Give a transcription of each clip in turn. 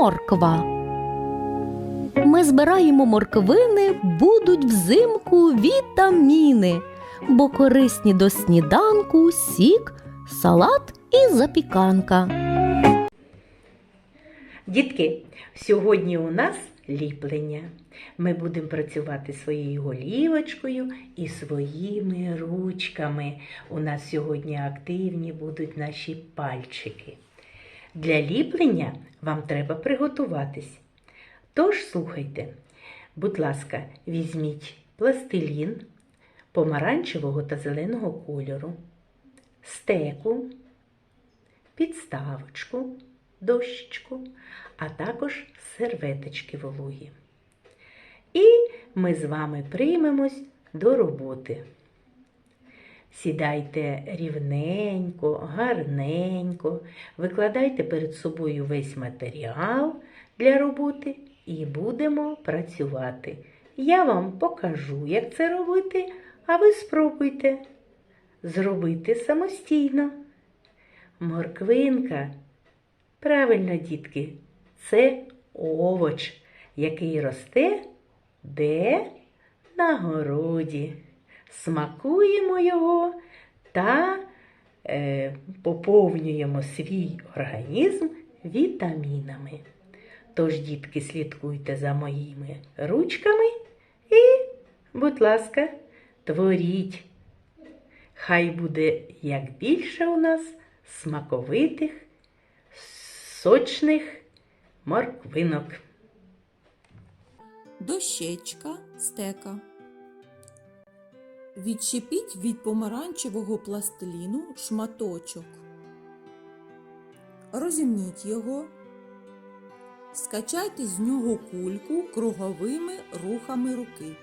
морква. Ми збираємо морквини, будуть взимку вітаміни, бо корисні до сніданку сік, салат і запіканка. Дітки, сьогодні у нас ліплення. Ми будемо працювати своєю голівочкою і своїми ручками. У нас сьогодні активні будуть наші пальчики. Для ліплення вам треба приготуватись. Тож слухайте, будь ласка, візьміть пластилін помаранчевого та зеленого кольору, стеку, підставочку, дощечку, а також серветочки вологі. І ми з вами приймемось до роботи. Сідайте рівненько, гарненько, викладайте перед собою весь матеріал для роботи і будемо працювати. Я вам покажу, як це робити, а ви спробуйте зробити самостійно. Морквинка Правильно, дітки, це овоч, який росте де? На городі. Смакуємо його та е, поповнюємо свій організм вітамінами. Тож, дітки, слідкуйте за моїми ручками і, будь ласка, творіть. Хай буде як більше у нас смаковитих сочних морквинок. Дощечка, стека. Відчепіть від помаранчевого пластиліну шматочок. Розімніть його. Скачайте з нього кульку круговими рухами руки.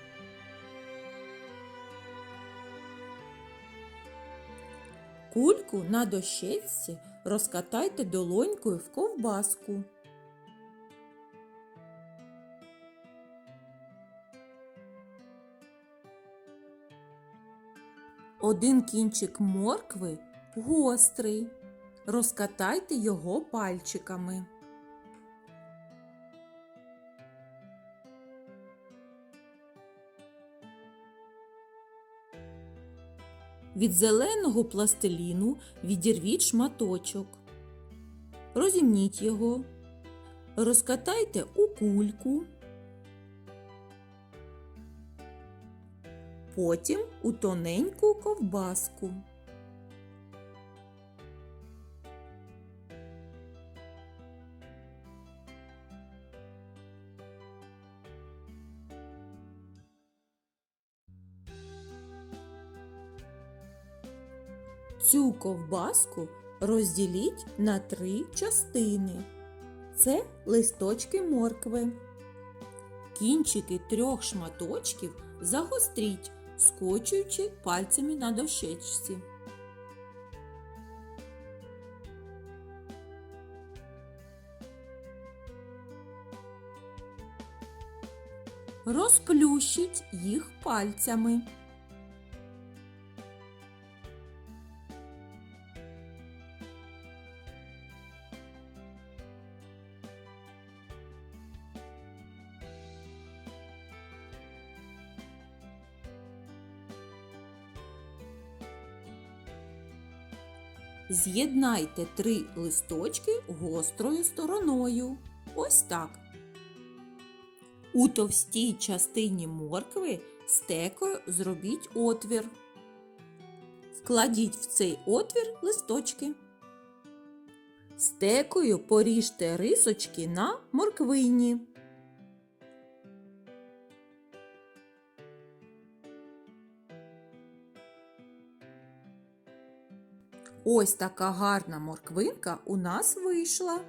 Кульку на дощечці розкатайте долонькою в ковбаску. Один кінчик моркви гострий. Розкатайте його пальчиками. Від зеленого пластиліну відірвіть шматочок. Розімніть його. Розкатайте у кульку. Потім у тоненьку ковбаску. Цю ковбаску розділіть на три частини. Це листочки моркви. Кінчики трьох шматочків загостріть, скочуючи пальцями на дощечці. Розплющіть їх пальцями. З'єднайте три листочки гострою стороною. Ось так. У товстій частині моркви стекою зробіть отвір. Вкладіть в цей отвір листочки. Стекою поріжте рисочки на морквині. Ось така гарна морквинка у нас вийшла.